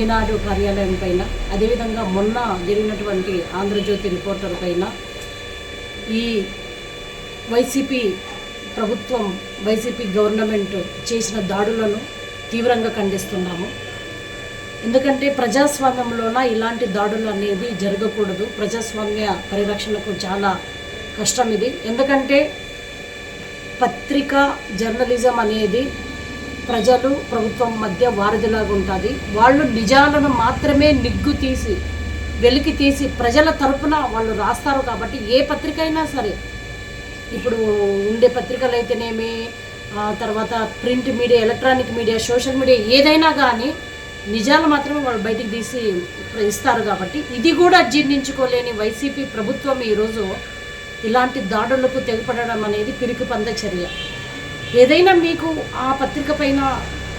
ఈనాడు కార్యాలయం పైన అదేవిధంగా మొన్న జరిగినటువంటి ఆంధ్రజ్యోతి రిపోర్టర్ పైన ఈ వైసీపీ ప్రభుత్వం వైసీపీ గవర్నమెంట్ చేసిన దాడులను తీవ్రంగా ఖండిస్తున్నాము. ఎందుకంటే ప్రజాస్వామ్యంలోన ఇలాంటి దాడులు అనేది జరగకూడదు. ప్రజాస్వామ్య పరిరక్షణకు చాలా కష్టం ఇది. ఎందుకంటే పత్రికా జర్నలిజం అనేది ప్రజలు ప్రభుత్వం మధ్య వారధిలాగా ఉంటుంది. వాళ్ళు నిజాలను మాత్రమే నిగ్గు తీసి వెలికి తీసి ప్రజల తరపున వాళ్ళు రాస్తారు కాబట్టి ఏ పత్రిక అయినా సరే. ఇప్పుడు ఉండే పత్రికలు అయితేనేమి తర్వాత print media electronic media social media ఏదైనా కానీ నిజాలు మాత్రమే వాళ్ళు బయటికి తీసి ఇస్తారు కాబట్టి ఇది కూడా జీర్ణించుకోలేని వైసీపీ ప్రభుత్వం ఈరోజు ఇలాంటి దాడులకు తెగపడడం అనేది పిరికి పంద చర్య. ఏదైనా మీకు ఆ పత్రిక పైన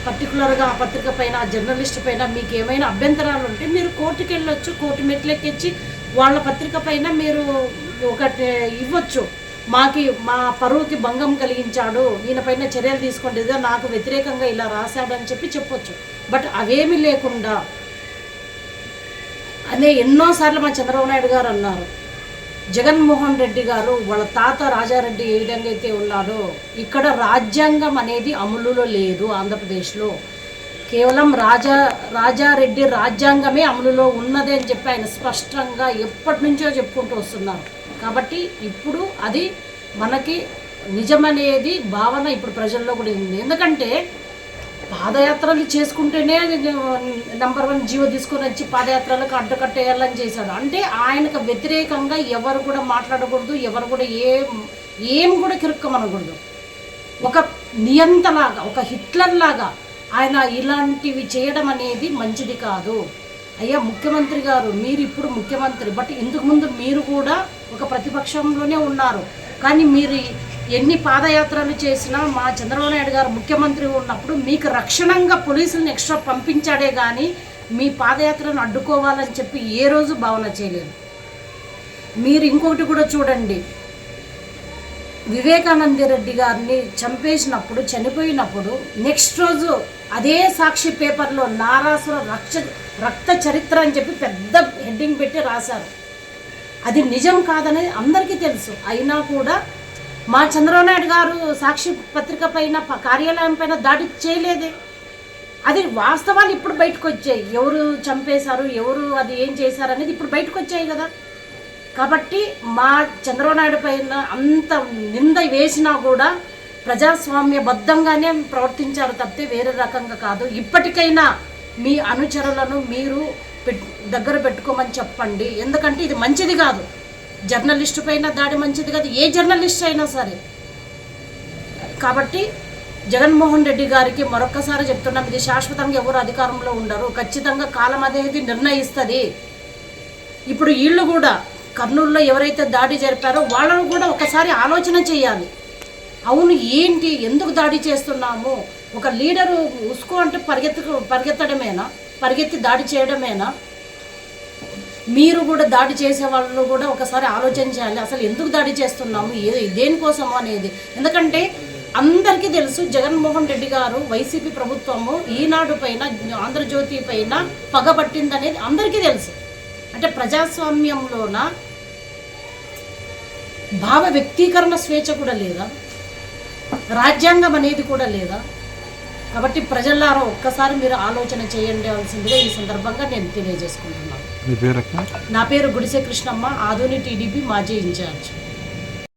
పర్టికులర్గా ఆ పత్రిక పైన ఆ జర్నలిస్ట్ పైన మీకు ఏమైనా అభ్యంతరాలు ఉంటే మీరు కోర్టుకి వెళ్ళొచ్చు కోర్టు మెట్లెక్కించి వాళ్ళ పత్రిక పైన మీరు ఒకటి ఇవ్వచ్చు. మాకి మా పరువుకి భంగం కలిగించాడు ఈయన పైన చర్యలు తీసుకోండి ఏదో నాకు వ్యతిరేకంగా ఇలా రాశాడని చెప్పి చెప్పొచ్చు. బట్ అవేమీ లేకుండా అనే ఎన్నోసార్లు మా చంద్రబాబు నాయుడు గారు అన్నారు. జగన్మోహన్ రెడ్డి గారు వాళ్ళ తాత రాజారెడ్డి ఏ విధంగా అయితే ఉన్నాడో ఇక్కడ రాజ్యాంగం అనేది అమలులో లేదు ఆంధ్రప్రదేశ్లో. కేవలం రాజా రాజారెడ్డి రాజ్యాంగమే అమలులో ఉన్నది అని చెప్పి ఆయన స్పష్టంగా ఎప్పటి నుంచో చెప్పుకుంటూ వస్తున్నారు. కాబట్టి ఇప్పుడు అది మనకి నిజమనేది భావన ఇప్పుడు ప్రజల్లో కూడా ఉంది. ఎందుకంటే పాదయాత్రలు చేసుకుంటేనే నెంబర్ వన్ జీవో తీసుకొని వచ్చి పాదయాత్రలకు అడ్డుకట్టేయాలని చేశాడు. అంటే ఆయనకు వ్యతిరేకంగా ఎవరు కూడా మాట్లాడకూడదు ఎవరు కూడా ఏం ఏం కూడా కిరుక్కమనకూడదు. ఒక నియంతలాగా ఒక హిట్లర్ లాగా ఆయన ఇలాంటివి చేయడం అనేది మంచిది కాదు. అయ్యా ముఖ్యమంత్రి గారు మీరు ఇప్పుడు ముఖ్యమంత్రి బట్ ఇంతకుముందు మీరు కూడా ఒక ప్రతిపక్షంలోనే ఉన్నారు. కానీ మీరు ఎన్ని పాదయాత్రలు చేసినా మా చంద్రబాబు నాయుడు గారు ముఖ్యమంత్రి ఉన్నప్పుడు మీకు రక్షణంగా పోలీసులను ఎక్స్ట్రా పంపించాడే కానీ మీ పాదయాత్రను అడ్డుకోవాలని చెప్పి ఏ రోజు భావన చేయలేదు. మీరు ఇంకొకటి కూడా చూడండి. వివేకానంద రెడ్డి గారిని చంపేసినప్పుడు చనిపోయినప్పుడు నెక్స్ట్ రోజు అదే సాక్షి పేపర్లో నారాసుర రక్ష రక్త చరిత్ర అని చెప్పి పెద్ద హెడ్డింగ్ పెట్టి రాశారు. అది నిజం కాదనేది అందరికీ తెలుసు. అయినా కూడా మా చంద్రబాబు నాయుడు గారు సాక్షి పత్రిక పైన కార్యాలయం పైన దాడి చేయలేదే. అది వాస్తవాలు ఇప్పుడు బయటకు వచ్చాయి ఎవరు చంపేశారు ఎవరు అది ఏం చేశారు అనేది ఇప్పుడు బయటకు వచ్చాయి కదా. కాబట్టి మా చంద్రబాబు నాయుడు పైన అంత నింద వేసినా కూడా ప్రజాస్వామ్యబద్ధంగానే ప్రవర్తించారు తప్పితే వేరే రకంగా కాదు. ఇప్పటికైనా మీ అనుచరులను మీరు దగ్గర పెట్టుకోమని చెప్పండి. ఎందుకంటే ఇది మంచిది కాదు. జర్నలిస్టు పైన దాడి మంచిది కాదు. ఏ జర్నలిస్ట్ అయినా సరే. కాబట్టి జగన్మోహన్ రెడ్డి గారికి మరొక్కసారి చెప్తున్నాం ఇది శాశ్వతంగా ఎవరు అధికారంలో ఉండరు. ఖచ్చితంగా కాలం అనేది నిర్ణయిస్తుంది. ఇప్పుడు వీళ్ళు కూడా కర్నూలులో ఎవరైతే దాడి జరిపారో వాళ్ళను కూడా ఒకసారి ఆలోచన చేయాలి. అవును ఏంటి ఎందుకు దాడి చేస్తున్నాము? ఒక లీడరు ఉసుకో అంటే పరిగెత్తు పరిగెత్తడమేనా? పరిగెత్తి దాడి చేయడమేనా? మీరు కూడా దాడి చేసే వాళ్ళు కూడా ఒకసారి ఆలోచన చేయాలి. అసలు ఎందుకు దాడి చేస్తున్నాము? ఏదో దేనికోసము అనేది? ఎందుకంటే అందరికీ తెలుసు జగన్మోహన్ రెడ్డి గారు వైసీపీ ప్రభుత్వము ఈనాడు పైన ఆంధ్రజ్యోతి పైన పగబట్టిందనేది అందరికీ తెలుసు. అంటే ప్రజాస్వామ్యంలోన భావ వ్యక్తీకరణ స్వేచ్ఛ కూడా లేదా? రాజ్యాంగం అనేది కూడా లేదా? కాబట్టి ప్రజలారా ఒక్కసారి మీరు ఆలోచన చేయండి అలసిందిగా ఈ సందర్భంగా నేను తెలియజేసుకుంటున్నాను. నా పేరు గుడిసె కృష్ణమ్మ ఆధుని టీడీపీ మాజీ ఇన్ఛార్జ్.